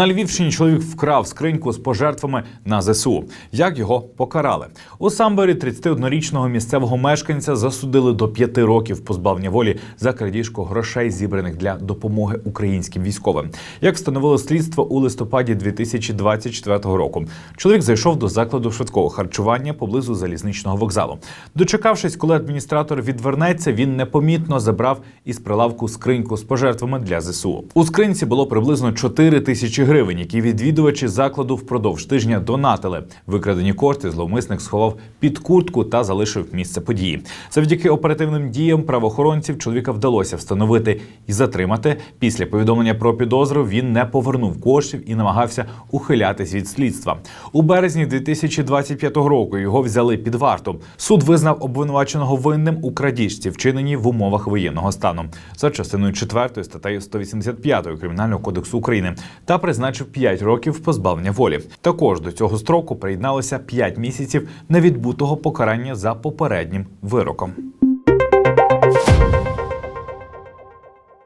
На Львівщині чоловік вкрав скриньку з пожертвами на ЗСУ. Як його покарали? У Самборі 31-річного місцевого мешканця засудили до п'яти років позбавлення волі за крадіжку грошей, зібраних для допомоги українським військовим. Як встановило слідство у листопаді 2024 року, чоловік зайшов до закладу швидкого харчування поблизу залізничного вокзалу. Дочекавшись, коли адміністратор відвернеться, він непомітно забрав із прилавку скриньку з пожертвами для ЗСУ. У скринці було приблизно 4 тисячі гривень, які відвідувачі закладу впродовж тижня донатили. Викрадені кошти зловмисник сховав під куртку та залишив місце події. Завдяки оперативним діям правоохоронців чоловіка вдалося встановити і затримати. Після повідомлення про підозру він не повернув коштів і намагався ухилятись від слідства. У березні 2025 року його взяли під варту. Суд визнав обвинуваченого винним у крадіжці, вчиненій в умовах воєнного стану за частиною 4 статтею 185 Кримінального кодексу України та призначив 5 років позбавлення волі. Також до цього строку приєдналося 5 місяців невідбутого покарання за попереднім вироком.